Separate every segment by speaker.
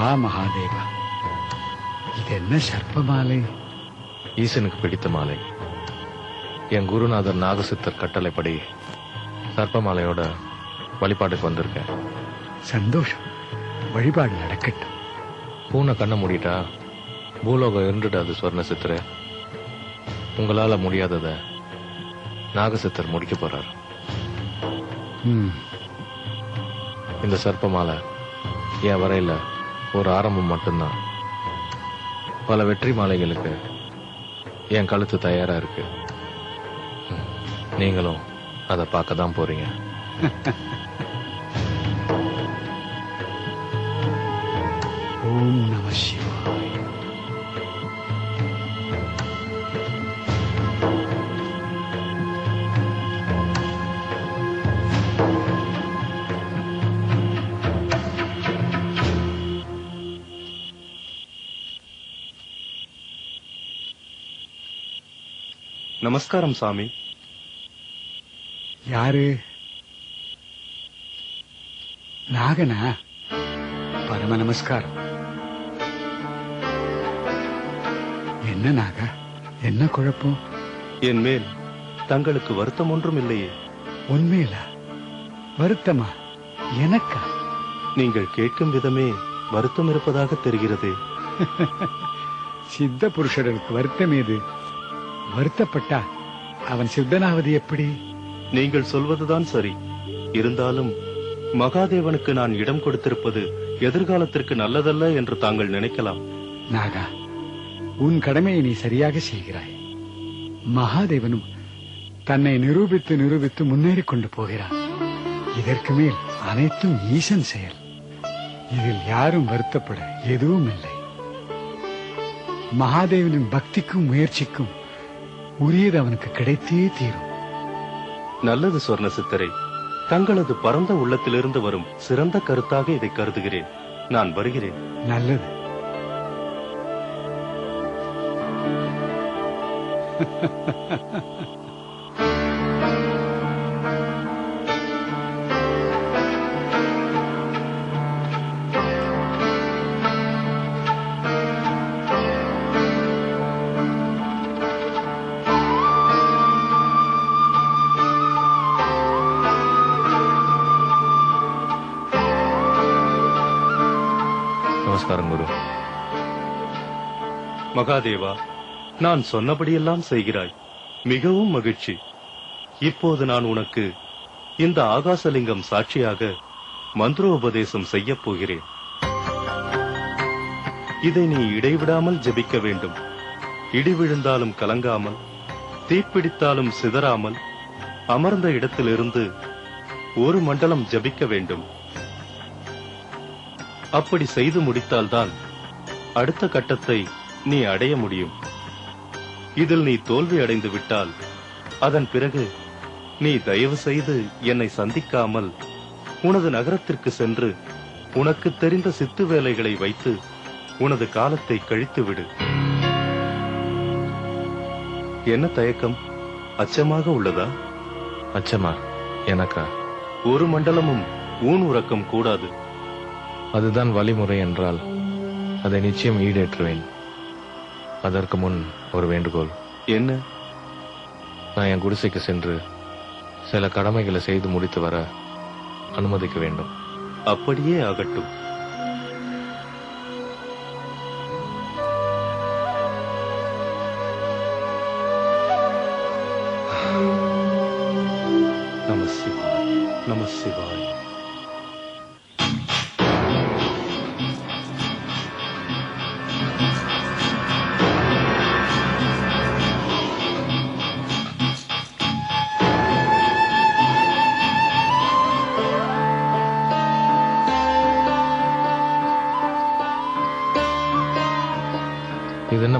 Speaker 1: வா மகாதேவா இது என்ன சர்ப்பமாலை?
Speaker 2: ஈசனுக்கு பிடித்த மாலை. என் குருநாதர் நாகசித்தர் கட்டளைப்படி சர்ப்பமாலையோட வழிபாட்டுக்கு வந்திருக்கேன்.
Speaker 1: சந்தோஷம். வழிபாடு நடக்கட்டும்.
Speaker 2: பூனை கண்ணை மூடிட்டா பூலோகம் இருந்துடாது சொர்ண சித்தரு உங்களால முடியாதத நாகசித்தர் முடிக்க போறார்.
Speaker 1: ம்,
Speaker 2: இந்த சர்ப்பமாலை என் வரையில ஒரு ஆரம்பம் மட்டும்தான். பல வெற்றி மாலைகளுக்கு என் கழுத்து தயாரா இருக்கு. நீங்களும் அதை பார்க்க தான் போறீங்க.
Speaker 1: ஓம் நம சிவாய
Speaker 3: நமஸ்காரம் சாமி.
Speaker 1: யாரு? நாகனா? பரம நமஸ்காரம். என்ன நாகா? என்ன குழப்பம்?
Speaker 3: என் மேல் தங்களுக்கு வருத்தம் ஒன்றும் இல்லையே.
Speaker 1: உண்மையிலா? வருத்தமா? எனக்கா?
Speaker 3: நீங்கள் கேட்கும் விதமே வருத்தம் இருப்பதாக தெரிகிறதே.
Speaker 1: சித்த புருஷர்களுக்கு வருத்தம் ஏது? வருத்தப்பட்டா? அவன் சித்தனாவது எப்படி?
Speaker 3: நீங்கள் சொல்வதுதான் சரி. இருந்தாலும் மகாதேவனுக்கு நான் இடம் கொடுத்திருப்பது எதிர்காலத்திற்கு நல்லதல்ல என்று தாங்கள் நினைக்கலாம்.
Speaker 1: நாகா உன் கடமையை நீ சரியாக செய்கிறாய். மகாதேவனும் தன்னை நிரூபித்து நிரூபித்து முன்னேறி கொண்டு போகிறான். இதற்கு மேல் அனைத்தும் ஈசன் செயல். இதில் யாரும் வருத்தப்பட எதுவும் இல்லை. மகாதேவனின் பக்திக்கும் முயற்சிக்கும் உரியது அவனுக்கு கிடைத்தே தீரும்.
Speaker 3: நல்லது சொர்ண சித்தரை தங்களது பரந்த உள்ளத்திலிருந்து வரும் சிறந்த கருத்தாக இதை கருதுகிறேன். நான் வருகிறேன்.
Speaker 1: நல்லது.
Speaker 2: நமஸ்காரம் குரு.
Speaker 3: மகாதேவா நான் சொன்னபடியெல்லாம் செய்கிறாய். மிகவும் மகிழ்ச்சி. இப்போது நான் உனக்கு இந்த ஆகாசலிங்கம் சாட்சியாக மந்திரோபதேசம் செய்யப் போகிறேன். இதை நீ இடைவிடாமல் ஜபிக்க வேண்டும். இடி விழுந்தாலும் கலங்காமல் தீப்பிடித்தாலும் சிதறாமல் அமர்ந்த இடத்திலிருந்து ஒரு மண்டலம் ஜபிக்க வேண்டும். அப்படி செய்து முடித்தால்தான் அடுத்த கட்டத்தை நீ அடைய முடியும். இதில் நீ தோல்வி அடைந்து விட்டால் அதன் பிறகு நீ தயவு செய்து என்னை சந்திக்காமல் உனது நகரத்திற்கு சென்று உனக்கு தெரிந்த சித்து வேலைகளை வைத்து உனது காலத்தை கழித்து விடு. என்ன தயக்கம்? அச்சமாக உள்ளதா?
Speaker 2: அச்சமா எனக்கா?
Speaker 3: ஒரு மண்டலமும் ஊன் உறக்கம் கூடாது.
Speaker 2: அதுதான் வழிமுறை என்றால் அதை நிச்சயம் ஈடேற்றுவேன். அதற்கு முன் ஒரு வேண்டுகோள்.
Speaker 3: என்ன?
Speaker 2: நான் என் குடிசைக்கு சென்று சில கடமைகளை செய்து முடித்து வர அனுமதிக்க வேண்டும்.
Speaker 3: அப்படியே ஆகட்டும். நம சிவாய் நம சிவாய்.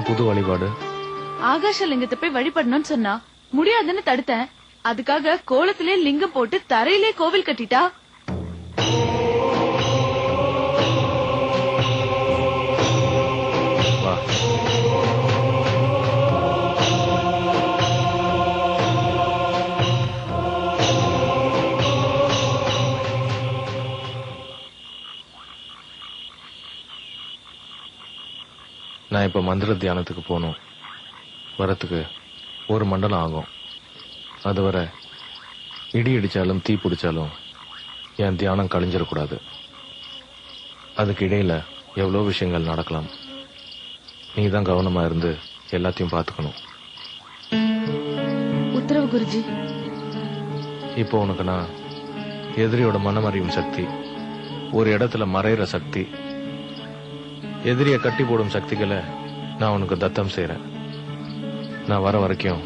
Speaker 2: என்ன புது வழிபாடு?
Speaker 4: ஆகாஷலிங்கத்தை போய் வழிபடணும்னு சொன்னா முடியாதுன்னு தடுத்தேன். அதுக்காக கோலத்திலே லிங்கம் போட்டு தரையிலே கோவில் கட்டிட்டா
Speaker 2: நான் இப்ப மந்திர தியானத்துக்கு போகணும். வரத்துக்கு ஒரு மண்டலம் ஆகும். அதுவரை இடி இடிச்சாலும் தீ பிடிச்சாலும் என் தியானம் கழிஞ்சிடக்கூடாது. அதுக்கு இடையில எவ்வளோ விஷயங்கள் நடக்கலாம். நீ தான் கவனமா இருந்து எல்லாத்தையும் பார்த்துக்கணும்.
Speaker 4: உத்தரவு குருஜி.
Speaker 2: இப்போ உனக்கு நான் எதிரியோட மனமறியும் சக்தி ஒரு இடத்துல மறையிற சக்தி எதிரிய கட்டி போடும் சக்திகளை நான் உனக்கு தத்தம் செய்கிறேன் நான் வர வரைக்கும்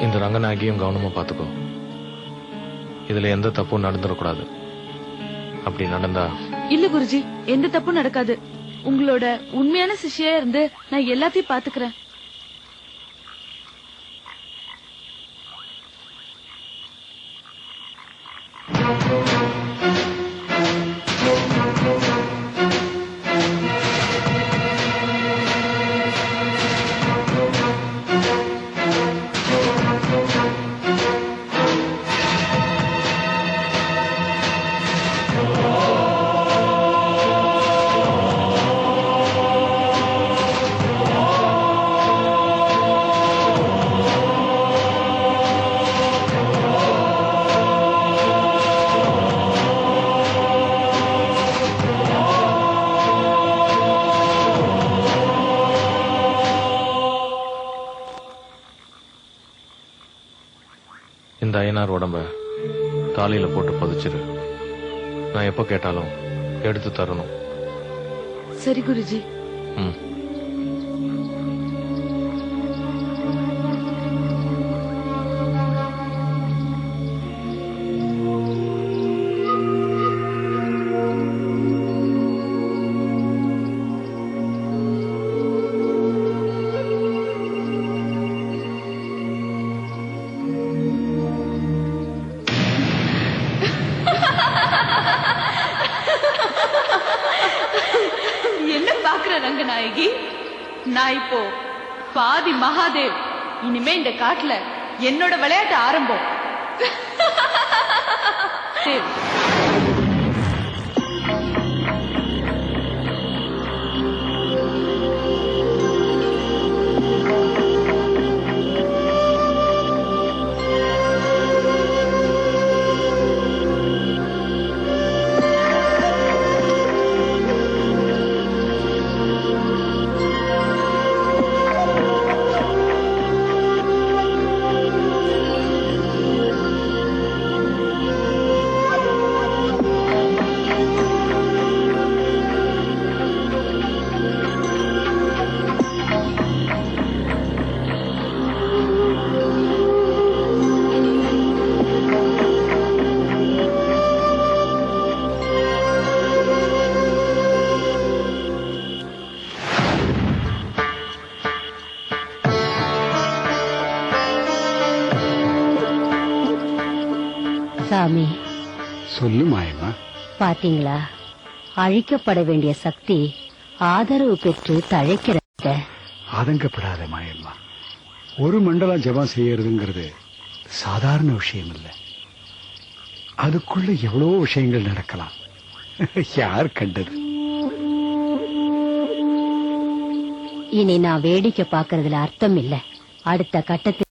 Speaker 2: இந்த ரங்கநாயகியும் கவனமா பார்த்துக்கோ. இதுல எந்த தப்பும் நடந்துடக்கூடாது அப்படி நடந்தா
Speaker 4: இல்ல குருஜி எந்த தப்பும் நடக்காது. உங்களோட உண்மையான சிஷ்யா இருந்து நான் எல்லாத்தையும் பாத்துக்கிறேன்
Speaker 2: இந்த ஐயனார் உடம்ப தாலியில போட்டு புதைச்சிரு. நான் எப்போ கேட்டாலும் எடுத்து தரணும்.
Speaker 4: சரி குருஜி.
Speaker 2: ம்.
Speaker 4: பாக்குற ரங்கநாயகி நான் இப்போ பாதி மகாதேவ். இனிமே இந்த காட்டுல என்னோட விளையாட்டு ஆரம்பம்.
Speaker 5: சாமி.
Speaker 1: சொல்லு மாயம்மா.
Speaker 5: பாத்தீங்களா? அழிக்கப்பட வேண்டிய சக்தி ஆதரவு பெற்று தழைக்கிறத.
Speaker 1: ஆதங்கப்படாத மாயம்மா. ஒரு மண்டலம் ஜெபம் செய்யறதுங்கிறது சாதாரண விஷயம் இல்ல அதுக்குள்ள எவ்வளவோ விஷயங்கள் நடக்கலாம். யார் கண்டது?
Speaker 5: இனி நான் வேடிக்கை பார்க்கறதுல அர்த்தம் இல்ல. அடுத்த கட்டத்தில்